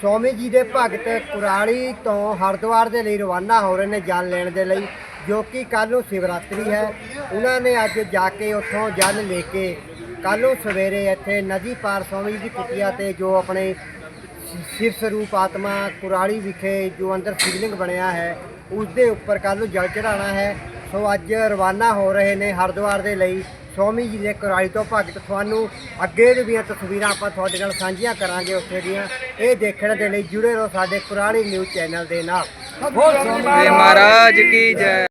ਸਵਾਮੀ ਜੀ ਦੇ ਭਗਤ ਕੁਰਾਲੀ ਤੋਂ ਹਰਿਦੁਆਰ ਦੇ ਲਈ ਰਵਾਨਾ ਹੋ ਰਹੇ ਨੇ ਜਲ ਲੈਣ ਦੇ ਲਈ, ਜੋ ਕਿ ਕੱਲ ਨੂੰ ਸ਼ਿਵਰਾਤਰੀ ਹੈ। ਉਹਨਾਂ ਨੇ ਅੱਜ ਜਾ ਕੇ ਉੱਥੋਂ ਜਲ ਲੈ ਕੇ ਕੱਲ ਨੂੰ ਸਵੇਰੇ ਇੱਥੇ ਨਦੀ ਪਾਰ ਸਵਾਮੀ ਜੀ ਦੀ ਕੁਟੀਆ ਤੇ ਜੋ ਆਪਣੇ ਸ਼ਿਵ ਸਰੂਪ ਆਤਮਾ ਕੁਰਾਲੀ ਵਿਖੇ ਜੋ ਅੰਦਰ ਸ਼ਿਵਲਿੰਗ ਬਣਿਆ ਹੈ ਉਸ ਦੇ ਉੱਪਰ ਕੱਲ ਨੂੰ ਜਲ ਚੜਾਉਣਾ ਹੈ। ਸੋ ਅੱਜ ਰਵਾਨਾ ਹੋ ਰਹੇ ਨੇ ਹਰਿਦੁਆਰ ਦੇ ਲਈ। ਸੋਮੀ ਜੀ ਦੇ ਕਰਾਈ ਤੋਂ ਭਗਤ ਤੁਹਾਨੂੰ ਅੱਗੇ ਦੀਆਂ ਤਸਵੀਰਾਂ ਆਪਾਂ ਤੁਹਾਡੇ ਨਾਲ ਸਾਂਝੀਆਂ ਕਰਾਂਗੇ ਉਸੇ ਦੀਆਂ। ਇਹ ਦੇਖਣ ਦੇ ਲਈ ਜੁੜੇ ਰਹੋ ਸਾਡੇ ਪੁਰਾਣੇ ਨਿਊਜ਼ ਚੈਨਲ ਦੇ ਨਾਲ। ਮਹਾਰਾਜ ਕੀ ਜੈ।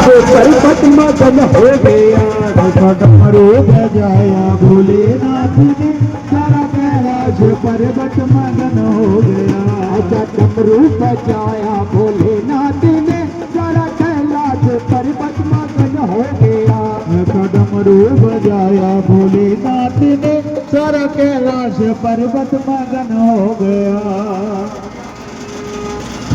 ਜੇ ਪਰਬਤ ਮਗਨ ਹੋ ਗਿਆ। ਸਾਡਾ ਡਮਰੂ ਬਹਿ ਭੋਲੇ। डमरू बजाया भोलेनाथ ने सारा कैलाश पर्वत मगन हो गया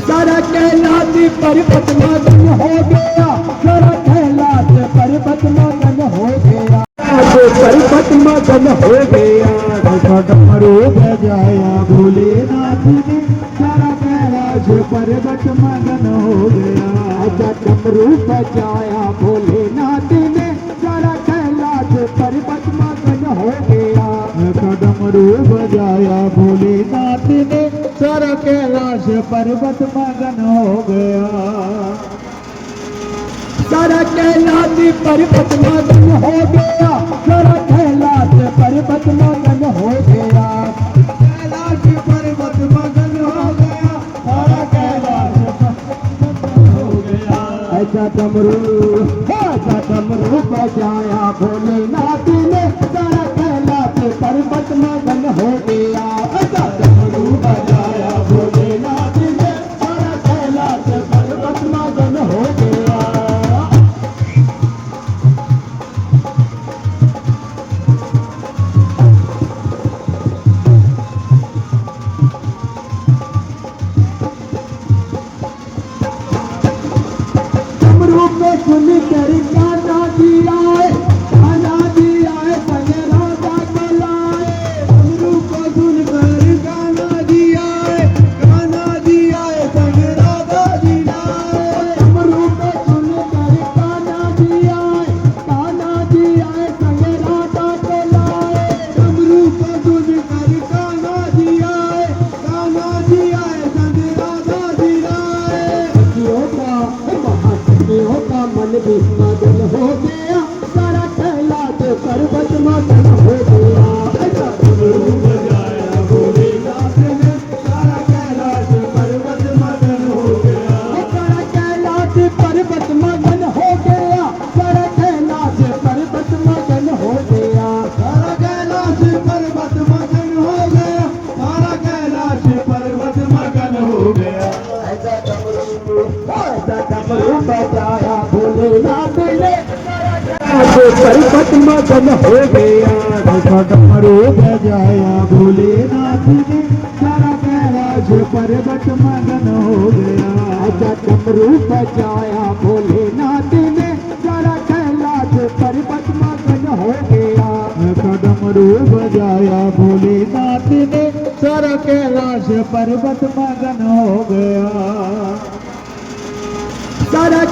सारा कैलाश पर्वत मगन हो गया सारा कैलाश पर्वत मगन हो गया आज पर्वत मगन हो गया रसा डमरू बजाया भोलेनाथ ने सारा कैलाश पर्वत मगन हो गया आजा डमरू बजाया भोलेनाथ रसा डमरू बजाया भोलेनाथ ने सारा कैलाश पर्वत मगन हो गया सारा कैलाश पर्वत मगन हो गया सारा कैलाश पर्वत मगन हो गया कैलाश पर्वत मगन हो गया सारा कैलाश पर्वत मगन हो गया ऐसा डमरू ऐसा डमरू बजाया भोलेनाथ ने सारा कैलाश पर्वत मगन हो गया ਪਰਪਤਮਾ ਜਨ ਹੋ ਗਿਆ ਸਾਡਾ ਮਰੂਪ ਜਾਇਆ ਭੋਲੇ ਨਾਥ ਜੀ ਸਾਰਾ ਕਹਿਰਾਜ ਪਰਬਤ ਮਗਨ ਹੋ ਗਿਆ ਸਾਡਾ ਮਰੂਪ ਜਾਇਆ ਭੋਲੇ ਨਾਥ ਨੇ ਸਾਰਾ ਕਹਿਰਾਜ ਪਰਬਤ ਮਗਨ ਹੋ ਗਿਆ ਸਾਡਾ ਮਰੂਪ ਜਾਇਆ ਭੋਲੇ ਨਾਥ ਨੇ ਸਾਰਾ ਕਹਿਰਾਜ ਪਰਬਤ ਮਗਨ ਹੋ ਗਿਆ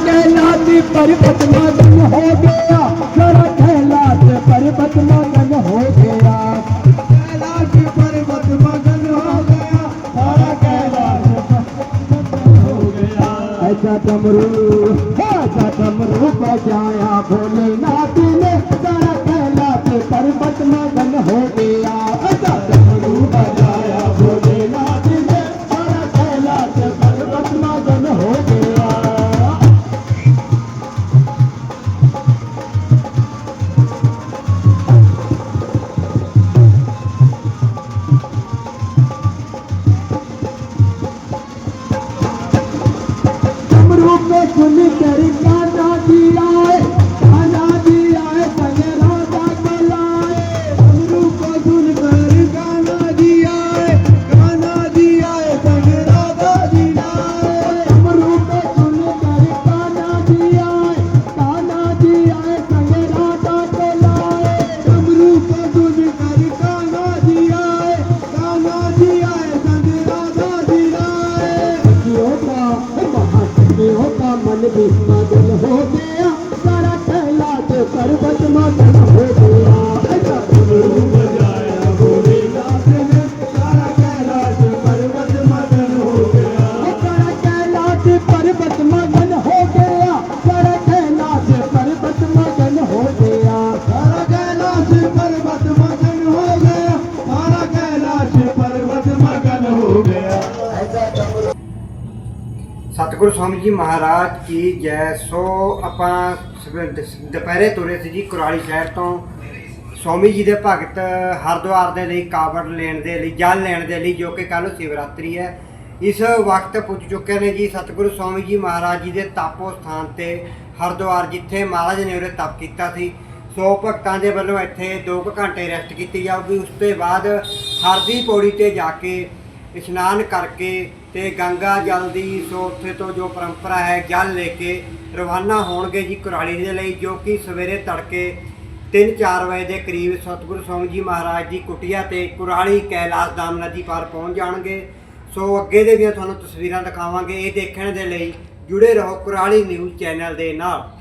कैलाश पर्वत मगन हो गया सारा कैलाश पर्वत मगन हो गया कैलाश पर्वत मगन हो गया सारा कैलाश पर्वत मगन हो गया ऐसा डमरू ऐसा डमरू बजाया भोलेनाथ ने सारा कैलाश पर्वत काना जी ਗੁਰੂ ਸਵਾਮੀ ਜੀ ਮਹਾਰਾਜ ਕੀ ਜੈ। ਸੋ ਆਪਾਂ ਸਵੇ- ਦੁਪਹਿਰੇ ਤੁਰੇ ਸੀ ਜੀ ਕੁਰਾਲੀ ਸ਼ਹਿਰ ਤੋਂ। ਸਵਾਮੀ ਜੀ ਦੇ ਭਗਤ ਹਰਿਦੁਆਰ ਦੇ ਲਈ ਕਾਵੜ ਲੈਣ ਦੇ ਲਈ, ਜਲ ਲੈਣ ਦੇ ਲਈ ਜੋ ਕਿ ਕੱਲ ਸ਼ਿਵਰਾਤਰੀ ਹੈ। ਇਸ ਵਕਤ ਪੁੱਜ ਚੁੱਕੇ ਨੇ ਜੀ ਸਤਿਗੁਰੂ ਸਵਾਮੀ ਜੀ ਮਹਾਰਾਜ ਜੀ ਦੇ ਤਾਪੋ ਸਥਾਨ ਤੇ ਹਰਿਦੁਆਰ ਜਿੱਥੇ ਮਹਾਰਾਜ ਨੇ ਉਰੇ ਤਪ ਕੀਤਾ ਸੀ। ਸੋ ਭਗਤਾਂ ਦੇ ਵੱਲੋਂ ਇੱਥੇ 2 ਘੰਟੇ ਰੈਸਟ ਕੀਤੀ ਜਾਊਗੀ। ਉਸ ਤੋਂ ਬਾਅਦ ਹਰਦੀ ਪੌੜੀ ਤੇ ਜਾ ਕੇ ਇਸ਼ਨਾਨ ਕਰਕੇ ਤੇ ਗੰਗਾ ਜਲ ਦੀ ਸੋ ਉੱਥੇ ਤੋਂ ਜੋ ਪਰੰਪਰਾ ਹੈ, ਜਲ ਲੈ ਕੇ ਰਵਾਨਾ ਹੋਣਗੇ ਜੀ ਕੁਰਾਲੀ ਦੇ ਲਈ, ਜੋ ਕਿ ਸਵੇਰੇ ਤੜਕੇ 3-4 ਵਜੇ ਦੇ ਕਰੀਬ ਸਤਿਗੁਰੂ ਸਵਾਮੀ ਜੀ ਮਹਾਰਾਜ ਦੀ ਕੁਟੀਆ ਤੇ ਕੁਰਾਲੀ ਕੈਲਾਸ਼ ਦਾਮ ਨਦੀ ਪਾਰ ਪਹੁੰਚ ਜਾਣਗੇ। ਸੋ ਅੱਗੇ ਦੇ ਵੀ ਤੁਹਾਨੂੰ ਤਸਵੀਰਾਂ ਦਿਖਾਵਾਂਗੇ, ਇਹ ਦੇਖਣ ਦੇ ਲਈ ਜੁੜੇ ਰਹੋ ਕੁਰਾਲੀ ਨਿਊਜ਼ ਚੈਨਲ ਦੇ ਨਾਲ।